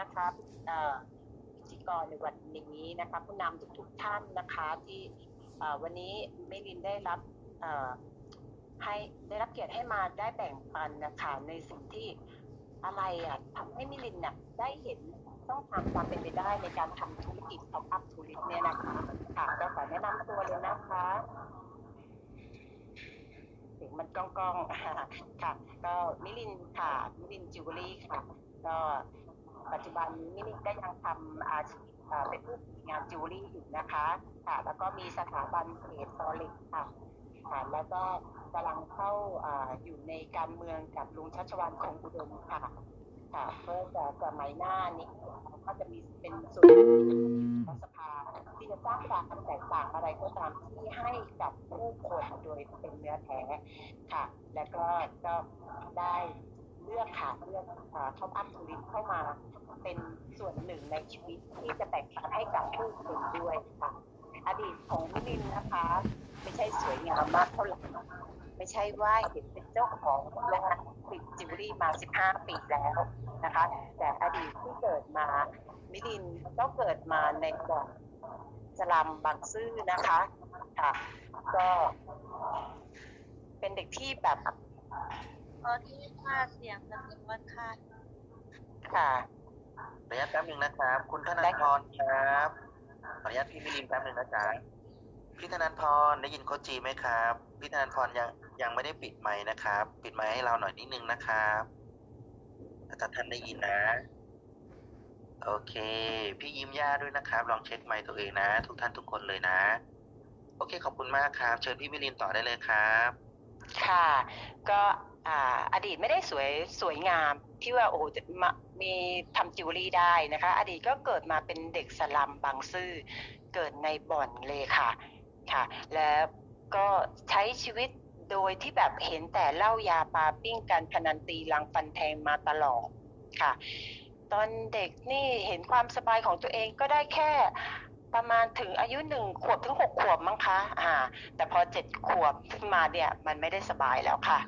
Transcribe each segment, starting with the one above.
นะคะเอ่อพิธีกรในวันนี้นะคะผู้นำทุกๆท่านนะคะที่วันนี้เมลินได้รับให้ได้รับเกียรติให้มาได้แบ่งปันนะคะในสิ่งที่อะไรอะทำให้มิลินน่ะได้เห็นต้องทำความเป็นไปได้ในการทำธุรกิจท็อปอัพทูริสเนี่ยนะคะค่ะก็ขอแนะนำตัวเลยนะคะเสียงมันก้องก้องๆค่ะ ก็มิลินค่ะมิลินจิวเวลรี่ค่ะ ก็ ปัจจุบันนี้มิลินก็ยังทำอาชีพเป็นผู้ผลิตงานจิวเวลรี่อยู่นะคะค่ะแล้วก็มีสถาบันเพจซอลิกค่ะค่ะแล้วก็กำลังเข้าออยู่ในการเมืองกับลุงชัชวานคงอุดมค่ะค่ะเพื่อจะสมัยหน้านี้ก็จะมีเป็นส่วนรัฐสภาที่จะสร้างความแตกต่างอะไรก็ตามที่ให้กับผู้คนโดยเป็นเนื้อแท้ค่ะ แล้วก็ก็ได้ เลือกค่ะเลือกท็อปอัพทูริสเข้ามาเป็นส่วนหนึ่งในชีวิตที่จะแบ่งปันให้กับผู้คนด้วยค่ะ อดีตของมินนะคะ ไม่ใช่สวยงามมากเท่าไหร่ไม่ใช่ว่าเห็นเป็นเจ้าของร้านปิดจิวเวลรี่มา 15 ปีแล้วนะคะ แต่อดีตที่เกิดมา มิลินก็เกิดมาในบ่อนสลัมบางซื่อนะคะค่ะ ก็เป็นเด็กที่แบบ ขอที่ค่าเสียงจำนวนวันค่ะค่ะขออนุญาตแป๊บหนึ่งนะครับ คุณธนาพรครับขออนุญาตพี่มิลินแป๊บหนึ่งนะจ๊ะพี่ธนาพรได้ยินโคชจีไหมครับ พี่ธนาพรยังยังไม่ได้ปิดไมค์นะครับ ปิดไมค์ให้เราหน่อยนิดนึงนะครับถ้าท่านได้ยินนะ โอเค พี่ยิ้มย่าด้วยนะครับ ลองเช็คไมค์ตัวเองนะ ทุกท่านทุกคนเลยนะ โอเคขอบคุณมากครับ เชิญพี่มิลินต่อได้เลยครับ ค่ะ ก็ อดีตไม่ได้สวยสวยงามที่ว่าโอ้โหมามีทำจิวเวลรี่ได้นะคะ อดีตก็เกิดมาเป็นเด็กสลัมบางซื่อเกิดในบ่อนเลยค่ะค่ะ แล้วก็ใช้ชีวิตโดยที่แบบเห็นแต่เล้ายาปาปิ้งกันพนันตีลังฟันแทงมาตลอดค่ะ ตอนเด็กนี่เห็นความสบายของตัวเองก็ได้แค่ประมาณถึงอายุหนึ่งขวบถึงหกขวบมั้งคะอ่าแต่พอเจ็ดขวบขึ้นมาเนี่ยมันไม่ได้สบายแล้วค่ะ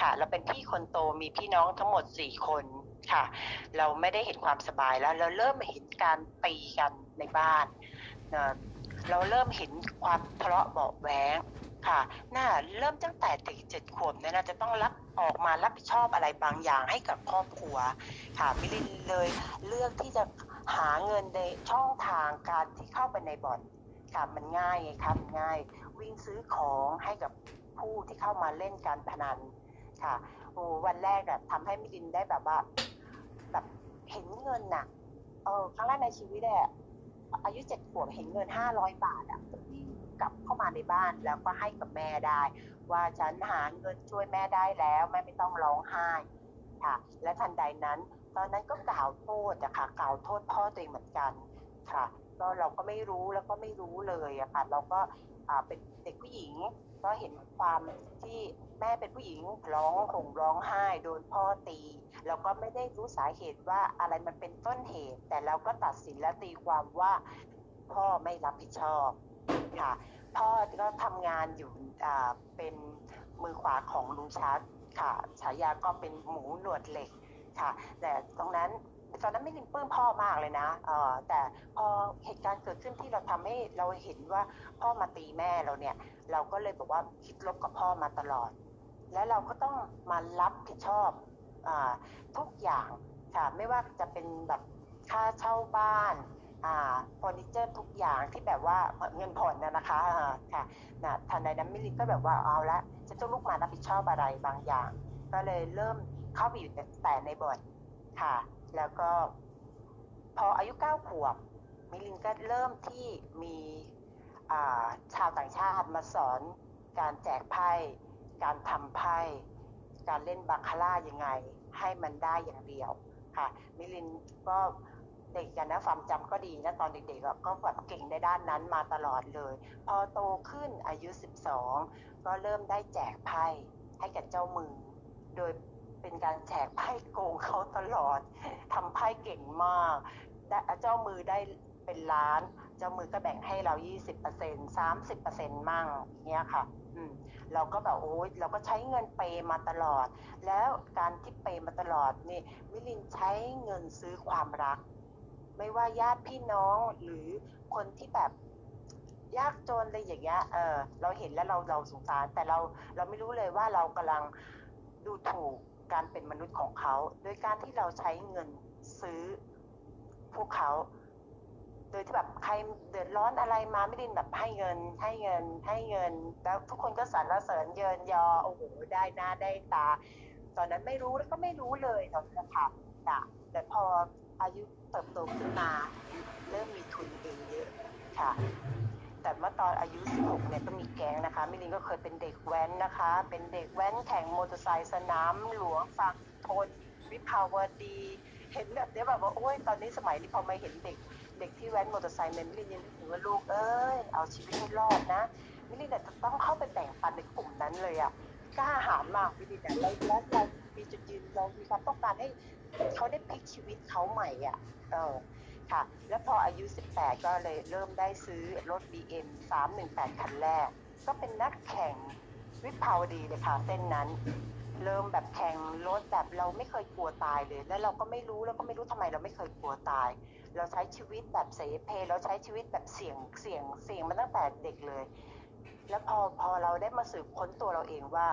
ค่ะ เราเป็นพี่คนโตมีพี่น้องทั้งหมดสี่คนค่ะ เราไม่ได้เห็นความสบายแล้ว เราเริ่มเห็นการตีกันในบ้าน เราเริ่มเห็นความทะเลาะเบาะแวงค่ะ น่าเริ่มตั้งแต่เด็กเจ็ดขวบเนี่ยนะจะต้องรับออกมารับผิดชอบอะไรบางอย่างให้กับครอบครัว ค่ะมิลินเลยเลือกที่จะหาเงินในช่องทางการที่เข้าไปในบ่อนค่ะมันง่ายไงคะมันง่าย วิ่งซื้อของให้กับผู้ที่เข้ามาเล่นการพนัน ค่ะโอ้วันแรกอะทำให้มิลินได้แบบว่า แบบเห็นเงินน่ะ เออครั้งแรกในชีวิตอะอายุเจ็ดขวบเห็นเงินห้าร้อยบาทอะวิ่งกลับเข้ามาในบ้านแล้วก็ให้กับแม่ได้ ว่าฉันหาเงินช่วยแม่ได้แล้วแม่ไม่ต้องร้องไห้ค่ะ และทันใดนั้น ตอนนั้นก็กล่าวโทษอะค่ะกล่าวโทษพ่อตัวเองเหมือนกันค่ะก็เราก็ไม่รู้แล้วก็ไม่รู้เลยอะค่ะเราก็เป็นเด็กผู้หญิง ก็เห็นความที่แม่เป็นผู้หญิงร้องห่มร้องไห้โดนพ่อตีเราก็ไม่ได้รู้สาเหตุว่าอะไรมันเป็นต้นเหตุ แต่เราก็ตัดสินและตีความว่าพ่อไม่รับผิดชอบค่ะ พ่อก็ทำงานอยู่อ่าเป็นมือขวาของลุงชัดค่ะฉายาก็เป็นหมูหนวดเหล็กค่ะ แต่ตรงนั้น ตอนนั้นไม่ลินปลื้มพ่อมากเลยนะเออแต่พอเหตุการณ์เกิดขึ้นที่เราทำให้เราเห็นว่าพ่อมาตีแม่เราเนี่ย เราก็เลยบอกว่าคิดลบกับพ่อมาตลอด แล้วเราก็ต้องมารับผิดชอบอทุกอย่างค่ะไม่ว่าจะเป็นแบบค่าเช่าบ้านเฟอร์นิเจอร์ทุกอย่างที่แบบว่าเงินผ่อนนะนะคะค่ะนะทันใดนั้นมิลลิก็แบบว่าเอาละจะต้องลุกมารับผิดชอบอะไรบางอย่าง ก็เลยเริ่มเข้าไปอยู่แต่ในบ่อนค่ะ แล้วก็พออายุเก้าขวบมิลินก็เริ่มที่มีาชาวต่างชาติมาสอนการแจกไพ่ การทำไพ่ การเล่นบาคาร่ายังไง ให้มันได้อย่างเดียวค่ะมิลินก็เด็กกันนะความจำก็ดีนะตอนเด็กๆก็แบบเก่งในด้านนั้นมาตลอดเลย พอโตขึ้นอายุ 12 ก็เริ่มได้แจกไพ่ให้กับเจ้ามือ โดย เป็นการแจกไพ่โกงเขาตลอดทำไพ่เก่งมากได้เจ้ามือได้เป็นล้าน เจ้ามือก็แบ่งให้เรา 20% 30%มั่งเนี้ยค่ะ อืมเราก็แบบโอ๊ยเราก็ใช้เงินเปย์มาตลอด แล้วการที่เปย์มาตลอดนี่มิลินใช้เงินซื้อความรัก ไม่ว่าญาติพี่น้องหรือคนที่แบบยากจนอะไรอย่างเงี้ย เออ เราเห็นแล้วเราเราสงสาร แต่เราเราไม่รู้เลยว่าเรากำลังดูถูก การเป็นมนุษย์ของเขา โดยการที่เราใช้เงินซื้อพวกเขา โดยที่แบบใครเดือดร้อนอะไรมาไม่ได้แบบให้เงิน ให้เงิน ให้เงิน แล้วทุกคนก็สรรเสริญเยินยอ โอ้โห ได้หน้าได้ตา ตอนนั้นไม่รู้แล้วก็ไม่รู้เลยตอนนั้นค่ะจะแต่พออายุเติบโตขึ้นมา เริ่มมีทุนเองเยอะค่ะ แต่เมื่อตอนอายุ 16 เนี่ยก็มีแก๊งนะคะ มิลินก็เคยเป็นเด็กแว้นนะคะ เป็นเด็กแว้นแข่งมอเตอร์ไซค์สนามหลวงฝั่งทนวิภาวดี เห็นแบบนี้แบบว่าโอ้ยตอนนี้สมัยนี้พอมาเห็นเด็ก เด็กที่แว้นมอเตอร์ไซค์เนี่ยมิลินยังนึกถึงว่าลูกเอ้ยเอาชีวิตให้รอดนะ มิลินเนี่ยจะต้องเข้าไปแบ่งปันในกลุ่มนั้นเลยอะกล้าหาญมากมิลินเนี่ยแล้วแล้วเรามีจุดยืนเรามีความต้องการให้เขาได้พลิกชีวิตเขาใหม่อะเออ ค่ะ แล้วพออายุ 18 ก็เลยเริ่มได้ซื้อรถ BM 318 คันแรก ก็เป็นนักแข่งวิภาวดีเลยค่ะเส้นนั้น เริ่มแบบแข่งรถแบบเราไม่เคยกลัวตายเลย แล้วเราก็ไม่รู้แล้วก็ไม่รู้ทำไมเราไม่เคยกลัวตาย เราใช้ชีวิตแบบเสเพเราใช้ชีวิตแบบเสี่ยงเสี่ยงเสี่ยงมาตั้งแต่เด็กเลย แล้วพอพอเราได้มาสืบค้นตัวเราเองว่า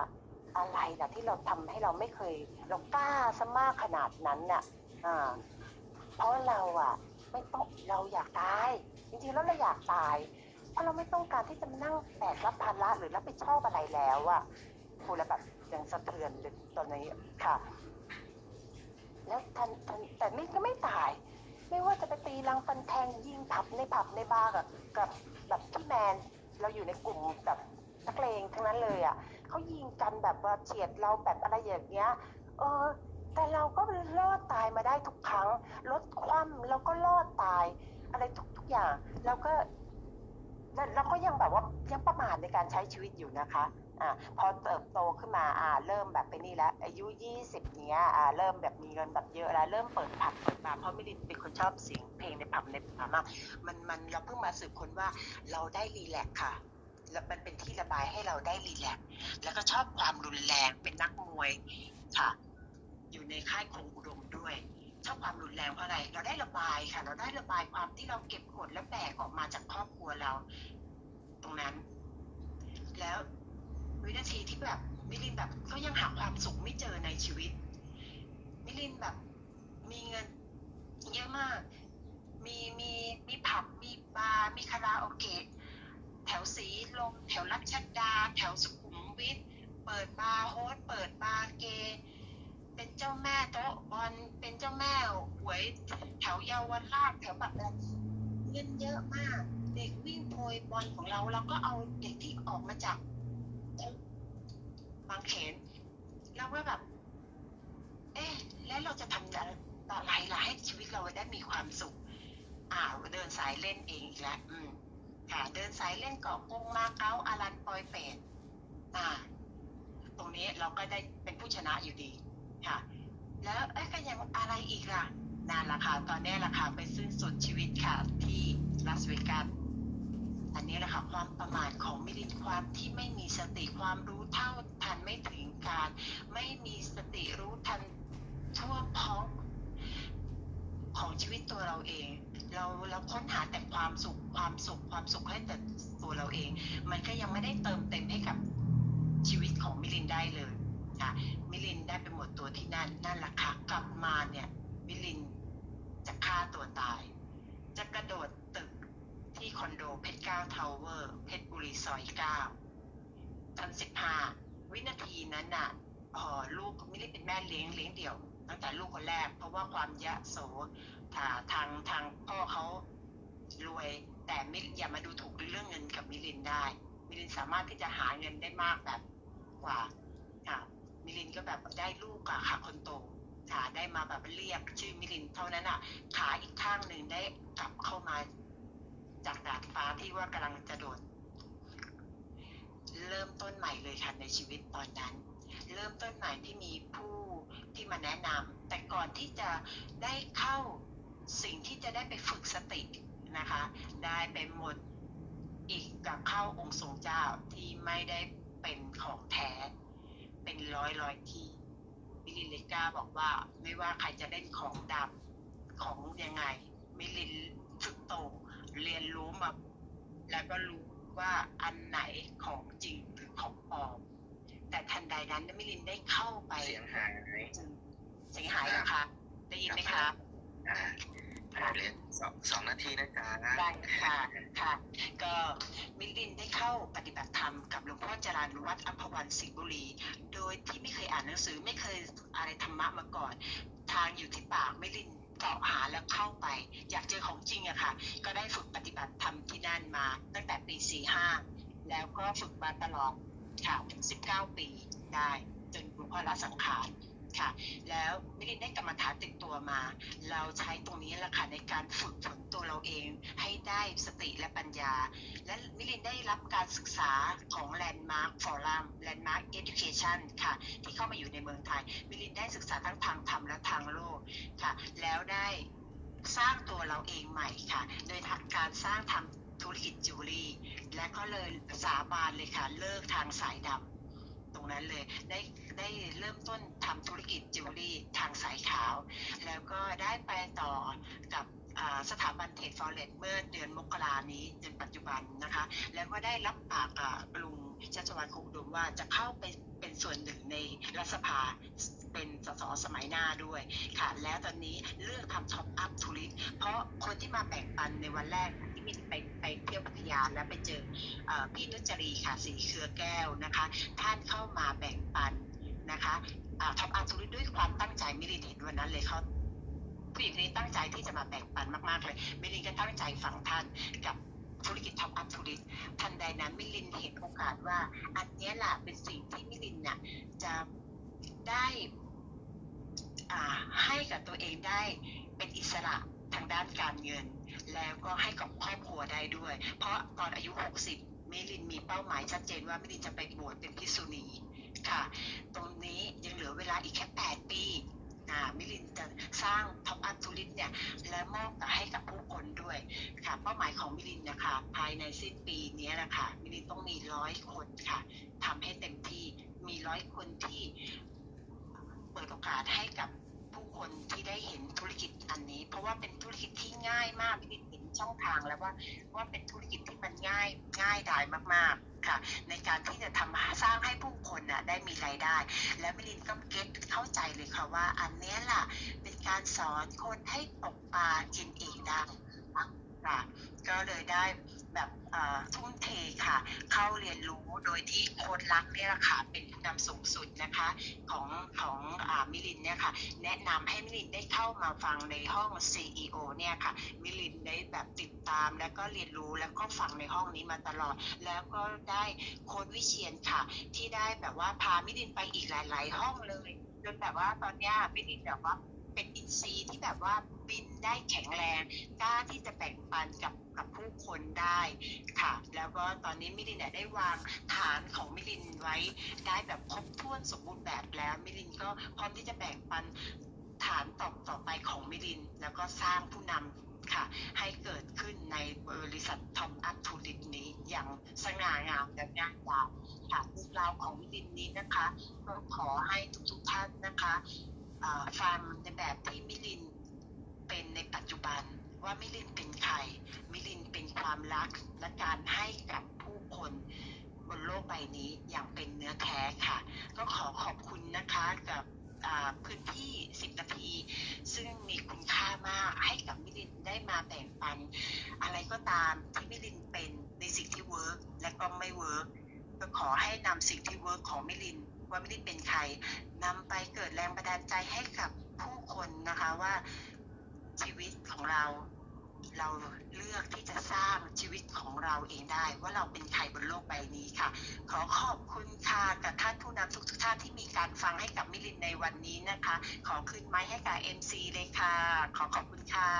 อะไรล่ะที่เราทำให้เราไม่เคย เรากล้าซะมากขนาดนั้นน่ะอ่าเพราะเราอะ ไม่ต้องเราอยากตาย จริงๆแล้วเราอยากตาย เพราะเราไม่ต้องการที่จะมานั่งแบกรับภาระหรือรับผิดชอบอะไรแล้วอะพูดแล้วแบบยังสะเทือนเลยตอนนี้ค่ะ แล้วทันทันแต่ไม่ก็ไม่ตาย ไม่ว่าจะไปตีลังฟันแทงยิงผับในผับในบาร์กับกับแบบพี่แมนเราอยู่ในกลุ่มแบบนักเลงทั้งนั้นเลยอะเขายิงกันแบบว่าเฉียดเราแบบอะไรอย่างเงี้ย เออ แต่เราก็รอดตายมาได้ทุกครั้งรถคว่ำเราก็รอดตาย อะไรทุกทุกอย่างเราก็แล้วเราก็ยังแบบว่ายังประมาทในการใช้ชีวิตอยู่นะคะอ่าพอเติบโตขึ้นมาอ่าเริ่มแบบไปนี่แล้วอายุยี่สิบเนี้ยอ่าเริ่มแบบมีเงินแบบเยอะแล้วเริ่มเปิดผับเปิดบาร์เพราะไม่ได้เป็นคนชอบเสียงเพลงในผับในบาร์มากมันมันเราเพิ่งมาสืบค้นว่าเราได้รีแลกค่ะแล้วมันเป็นที่ระบายให้เราได้รีแลกแล้วก็ชอบความรุนแรงเป็นนักมวยค่ะ อยู่ในค่ายคงอุดมด้วยชอบความรุนแรงเพราะอะไร เราได้ระบายค่ะ เราได้ระบายความที่เราเก็บกดและแบกออกมาจากครอบครัวเรา ตรงนั้น แล้ววินาทีที่แบบมิลินแบบก็ยังหาความสุขไม่เจอในชีวิต มิลินแบบมีเงินเยอะมาก มีมีมีผับมีบาร์มีคาราโอเกะแถวสีลม แถวรัชดา แถวสุขุมวิทเปิดบาร์โฮสเปิดบาร์เกย์ เป็นเจ้าแม่โต๊ะบอลเป็นเจ้าแม่หวยแถวเยาวราชแถวแบบนั้นเงินเยอะมาก เด็กวิ่งโพยบอลของเราเราก็เอาเด็กที่ออกมาจากบางเขนเราก็แบบ เอ๊ะ แล้วเราจะทำอะไรล่ะให้ชีวิตเราได้มีความสุข อ่าเดินสายเล่นเองอีกแล้วอืมค่ะ เดินสายเล่นเกาะกงมาเก๊าอารันปอยเป็ดอ่า ตรงนี้เราก็ได้เป็นผู้ชนะอยู่ดี ค่ะ แล้วเอ้ยก็ยังอะไรอีกล่ะนานละค่ะตอนนี้ละค่ะไปสิ้นสุดชีวิตค่ะที่ลาสเวกัสอันนี้แหละค่ะความประมาทของมิลินความที่ไม่มีสติความรู้เท่าทันไม่ถึงการ ไม่มีสติรู้ทันทั่วพร้อมของชีวิตตัวเราเอง เราเราค้นหาแต่ความสุขความสุขความสุขให้แต่ตัวเราเอง มันก็ยังไม่ได้เติมเต็มให้กับชีวิตของมิลินได้เลยค่ะ ลินได้ไปหมดตัวที่นั่นนั่นแหละค่ะกลับมาเนี่ยมิลินจะฆ่าตัวตาย จะกระโดดตึกที่คอนโดเพชรเก้าทาวเวอร์เพชรบุรีซอยเก้าชั้นสิบห้าวินาทีนั้นน่ะอ๋อลูกไม่ได้เป็นแม่เลี้ยงเลี้ยงเดี่ยว ตั้งแต่ลูกคนแรก เพราะว่าความยะโสทาทางทางพ่อเขารวย แต่มิอย่ามาดูถูกเรื่องเงินกับมิลินได้ มิลินสามารถที่จะหาเงินได้มากแบบกว่า มิลินก็แบบได้ลูกอะค่ะคนโตค่ะได้มาแบบเรียกชื่อมิลินเท่านั้นอะขาอีกข้างหนึ่งได้กลับเข้ามา จากดาดฟ้าที่ว่ากำลังจะโดดเริ่มต้นใหม่เลยค่ะในชีวิตตอนนั้น เริ่มต้นใหม่ที่มีผู้ที่มาแนะนำแต่ก่อนที่จะได้เข้าสิ่งที่จะได้ไปฝึกสตินะคะ ได้ไปหมดอีกกับเข้าองค์ทรงเจ้าที่ไม่ได้เป็นของแท้ เป็นร้อยร้อยที่มิลินเลกาบอกว่า ไม่ว่าใครจะเล่นของดำของยังไงมิลินฝึกโตเรียนรู้มา แล้วก็รู้ว่าอันไหนของจริงหรือของปลอมแต่ทันใดนั้นมิลินได้เข้าไปเสียงหายเสียงหายเหรอคะได้ยินไหมคะอ่าอ่า เรียนสองสองนาทีนะจ๊ะได้ค่ะค่ะ ก็มิลินได้เข้าปฏิบัติธรรมกับหลวงพ่อจรันวัดอัมพวันสิงห์บุรี โดยที่ไม่เคยอ่านหนังสือไม่เคยอะไรธรรมะมาก่อน ทางอยู่ที่ปากมิลินเสาะหาแล้วเข้าไป อยากเจอของจริงอะค่ะ ก็ได้ฝึกปฏิบัติธรรมที่นั่นมา ตั้งแต่ปี45แล้วก็ฝึกมาตลอดค่ะถึง19ปีได้ จนหลวงพ่อละสังขาร ค่ะ แล้วมิลินได้กรรมฐานติดตัวมา เราใช้ตรงนี้แหละค่ะในการฝึกฝนตัวเราเองให้ได้สติและปัญญา และมิลินได้รับการศึกษาของ Landmark Forum Landmark Education ค่ะ ที่เข้ามาอยู่ในเมืองไทย มิลินได้ศึกษาทั้งทางธรรมและทางโลกค่ะ แล้วได้สร้างตัวเราเองใหม่ค่ะ โดยการสร้างทำธุรกิจจิวเวลรี่ และก็เลยสาบานเลยค่ะ เลิกทางสายดำ นั้นเลย ได้ได้เริ่มต้นทำธุรกิจจิวเวลรี่ทางสายขาว แล้วก็ได้ไปต่อกับสถาบันเทรดฟอเรสเมื่อเดือนมกรานี้จนปัจจุบันนะคะ แล้วก็ได้รับปากกับลุงชัชวานคงอุดมว่าจะเข้าไปเป็นส่วนหนึ่งในรัฐสภา เป็นสสสมัยหน้าด้วยค่ะ แล้วตอนนี้เลือกทำท็อปอัพทูริสเพราะคนที่มาแบ่งปันในวันแรกที่มินไปไปเที่ยวพัทยาแล้วไปเจออพี่นุจรีค่ะสีเครือแก้วนะคะ ท่านเข้ามาแบ่งปันนะคะท็อปอัพทูริสด้วยความตั้งใจมิรินเห็นวันนั้นเลยเขาผู้หญิงคนนี้ตั้งใจที่จะมาแบ่งปันมาก ๆ เลยมิลินก็ตั้งใจฟังท่านกับธุรกิจท็อปอัพธุรกิจทันใดนั้นมิลินเห็นโอกาสว่า อันนี้แหละเป็นสิ่งที่มิลินน่ะจะได้ ให้กับตัวเองได้เป็นอิสระทางด้านการเงิน แล้วก็ให้กับครอบครัวได้ด้วย เพราะตอนอายุ 60 มิลินมีเป้าหมายชัดเจนว่ามิลินจะไปบวชเป็นพิกษุณีค่ะ ตรงนี้ยังเหลือเวลาอีกแค่ 8 ปีอ่ามิลินจะสร้างท็อปอัพทูริสเนี่ยและมอบให้กับผู้คนด้วยค่ะเป้าหมายของมิลินนะคะภายในสิ้นปีนี้แหละค่ะมิลินต้องมีร้อยคนค่ะทำให้เต็มที่มีร้อยคนที่เปิดโอกาสให้กับ คนที่ได้เห็นธุรกิจอันนี้ เพราะว่าเป็นธุรกิจที่ง่ายมากมิลินเห็นช่องทางแล้วว่าว่าเป็นธุรกิจที่มันง่ายง่ายดายมากๆค่ะ ในการที่จะทำสร้างให้ผู้คนน่ะได้มีรายได้ แล้วมิลินก็เก็ตเข้าใจเลยค่ะว่าอันนี้ล่ะเป็นการสอนคนให้ตกปลากินเองได้ ค่ะ ก็เลยได้แบบทุ่มเทค่ะ เข้าเรียนรู้โดยที่โค้ดลักเนี่ยละค่ะเป็นผู้นำสูงสุดนะคะของของอมิลินเนี่ยค่ะ แนะนำให้มิลินได้เข้ามาฟังในห้อง CEO เนี่ยค่ะ มิลินได้แบบติดตามแล้วก็เรียนรู้แล้วก็ฟังในห้องนี้มาตลอด แล้วก็ได้โค้ดวิเชียนค่ะ ที่ได้แบบว่าพามิลินไปอีกหลาย ๆ ห้องเลยจนแบบว่าตอนนี้มิลินแบบว่า เป็นอินทรีย์ที่แบบว่าบินได้แข็งแรงกล้าที่จะแบ่งปันกับกับผู้คนได้ค่ะ แล้วก็ตอนนี้มิลินเนี่ยได้วางฐานของมิลินไว้ได้แบบครบถ้วนสมบูรณ์แบบแล้วมิลินก็พร้อมที่จะแบ่งปันฐานต่อต่อไปของมิลิน แล้วก็สร้างผู้นำค่ะ ให้เกิดขึ้นในบริษัทท็อปอัพทูริสนี้อย่างสง่างามและงามตาค่ะเรื่องราวของมิลินนี้นะคะก็ขอให้ทุกๆท่านนะคะ ฟังในแบบที่มิลินเป็นในปัจจุบันว่ามิลินเป็นใคร มิลินเป็นความรักและการให้กับผู้คนบนโลกใบนี้อย่างเป็นเนื้อแท้ค่ะ ก็ขอขอบคุณนะคะกับพื้นที่ 10 นาที ซึ่งมีคุณค่ามากให้กับมิลินได้มาแบ่งปัน อะไรก็ตามที่มิลินเป็นในสิ่งที่เวิร์กและก็ไม่เวิร์กก็ขอให้นำสิ่งที่เวิร์กของมิลิน ว่าไมิลินเป็นใครนำไปเกิดแรงบันดาลใจให้กับผู้คนนะคะว่าชีวิตของเรา เราเลือกที่จะสร้างชีวิตของเราเองได้ ว่าเราเป็นใครบนโลกใบนี้ค่ะ ขอขอบคุณค่ะกับท่านผู้นำทุกๆท่านที่มีการฟังให้กับมิลินในวันนี้นะคะ ขอคืนไม้ให้กับ MC เลยค่ะ ขอขอบคุณค่ะ